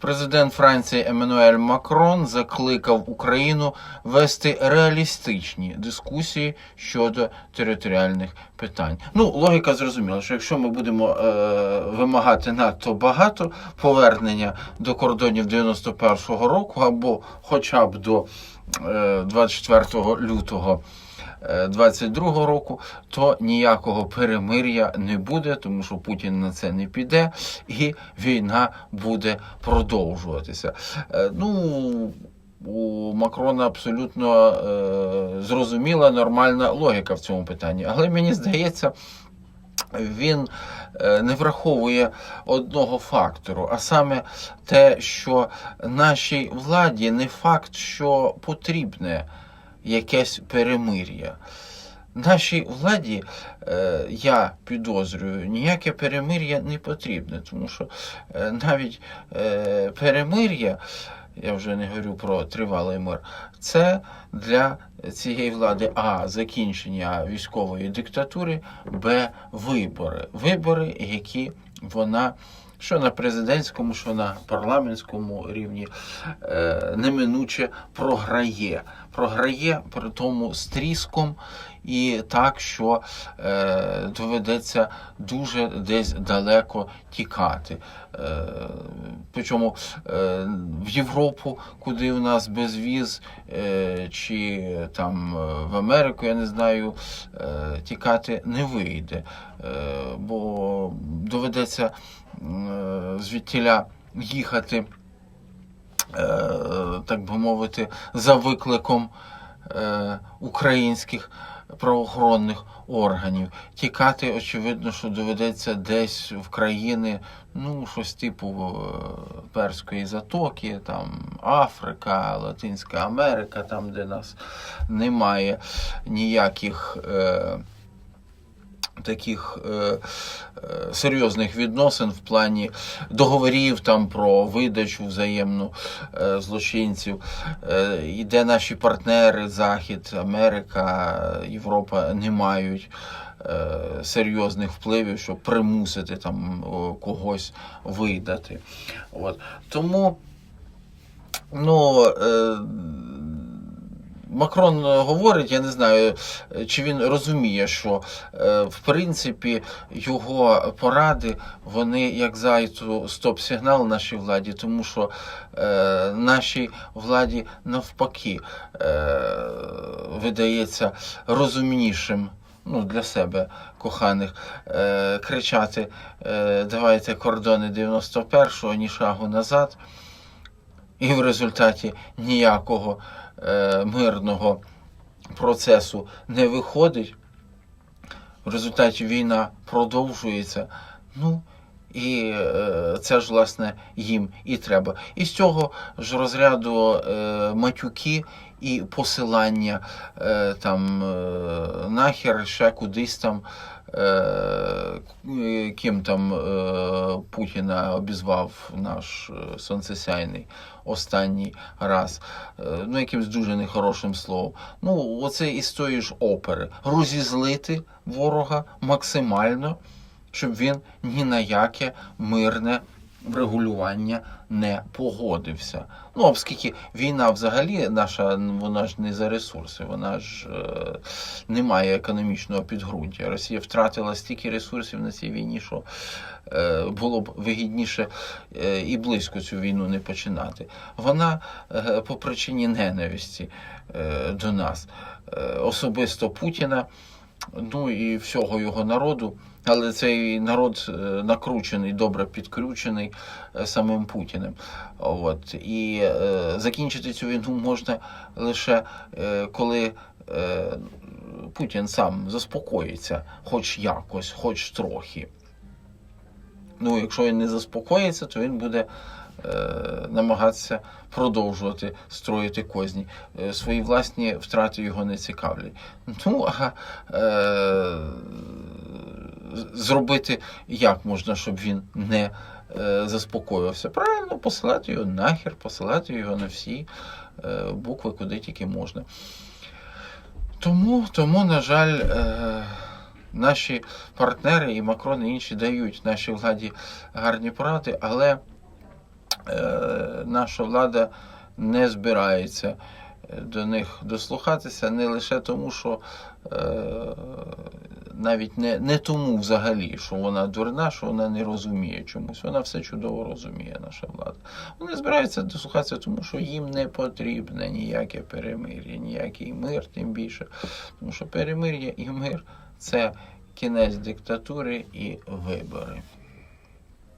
Президент Франції Еммануель Макрон закликав Україну вести реалістичні дискусії щодо територіальних питань. Ну, логіка зрозуміла, що якщо ми будемо е, вимагати надто багато повернення до кордонів 91-го року або хоча б до е, 24 лютого. 22 року, то ніякого перемир'я не буде, тому що Путін на це не піде, і війна буде продовжуватися. Е, Ну, у Макрона абсолютно е, зрозуміла нормальна логіка в цьому питанні. Але мені здається, він е, не враховує одного фактору, а саме те, що нашій владі не факт, що потрібне якесь перемир'я. Нашій владі, е, я підозрюю, ніяке перемир'я не потрібне, тому що е, навіть е, перемир'я, я вже не говорю про тривалий мир, це для цієї влади А закінчення військової диктатури, Б вибори. Вибори, які вона що на президентському, що на парламентському рівні е, неминуче програє. Програє при тому з тріском і так, що е, доведеться дуже десь далеко тікати. Е, причому в Європу, куди в нас безвіз, чи там в Америку, я не знаю, тікати не вийде, бо доведеться звідтіля їхати, е, так би мовити, за викликом е, українських правоохоронних органів. Тікати, очевидно, що доведеться десь в країни, ну, щось типу е, Перської затоки, там Африка, Латинська Америка, там, де нас немає ніяких. Е, Таких е, е, серйозних відносин в плані договорів там про видачу взаємну е, злочинців, е, де наші партнери, Захід, Америка, Європа не мають е, серйозних впливів, щоб примусити там когось видати. От. Тому ну, е, Макрон говорить, я не знаю, чи він розуміє, що е, в принципі його поради вони як зайцю стоп-сигнал нашій владі, тому що е, нашій владі навпаки е, видається розумнішим. Ну, для себе коханих е, кричати е, давайте кордони 91-го, ні шагу назад. І в результаті ніякого е, мирного процесу не виходить. В результаті війна продовжується. Ну, і е, це ж, власне, їм і треба. І з цього ж розряду е, матюки і посилання е, там е, нахер ще кудись там. Е, ким там е, Путіна обізвав наш е, сонцесяйний останній раз, е, ну якимсь дуже нехорошим словом. Ну, оце із тої ж опери. Розізлити ворога максимально, щоб він ні на яке мирне врегулювання не погодився. Ну, оскільки війна взагалі наша, вона ж не за ресурси, вона ж е, не має економічного підґрунтя. Росія втратила стільки ресурсів на цій війні, що е, було б вигідніше е, і близько цю війну не починати. Вона е, по причині ненависті е, до нас, е, особисто Путіна. Ну і всього його народу, але цей народ е, накручений, добре підкручений е, самим Путіним. От і е, закінчити цю війну можна лише е, коли е, Путін сам заспокоїться, хоч якось, хоч трохи. Ну, якщо він не заспокоїться, то він буде намагатися продовжувати строїти козні. Е, свої власні втрати його не цікавлять. Ну, а е, зробити як можна, щоб він не е, заспокоївся? Правильно, посилати його нахер, посилати його на всі е, букви, куди тільки можна. Тому, тому на жаль, е, наші партнери і Макрон і інші дають нашій владі гарні поради, але е, наша влада не збирається е, до них дослухатися не лише тому, що е, навіть не, не тому взагалі, що вона дурна, що вона не розуміє чомусь. Вона все чудово розуміє, наша влада. Вони збираються дослухатися, тому що їм не потрібне ніяке перемир'я, ніякий мир, тим більше. Тому що перемир'я і мир це кінець диктатури і вибори.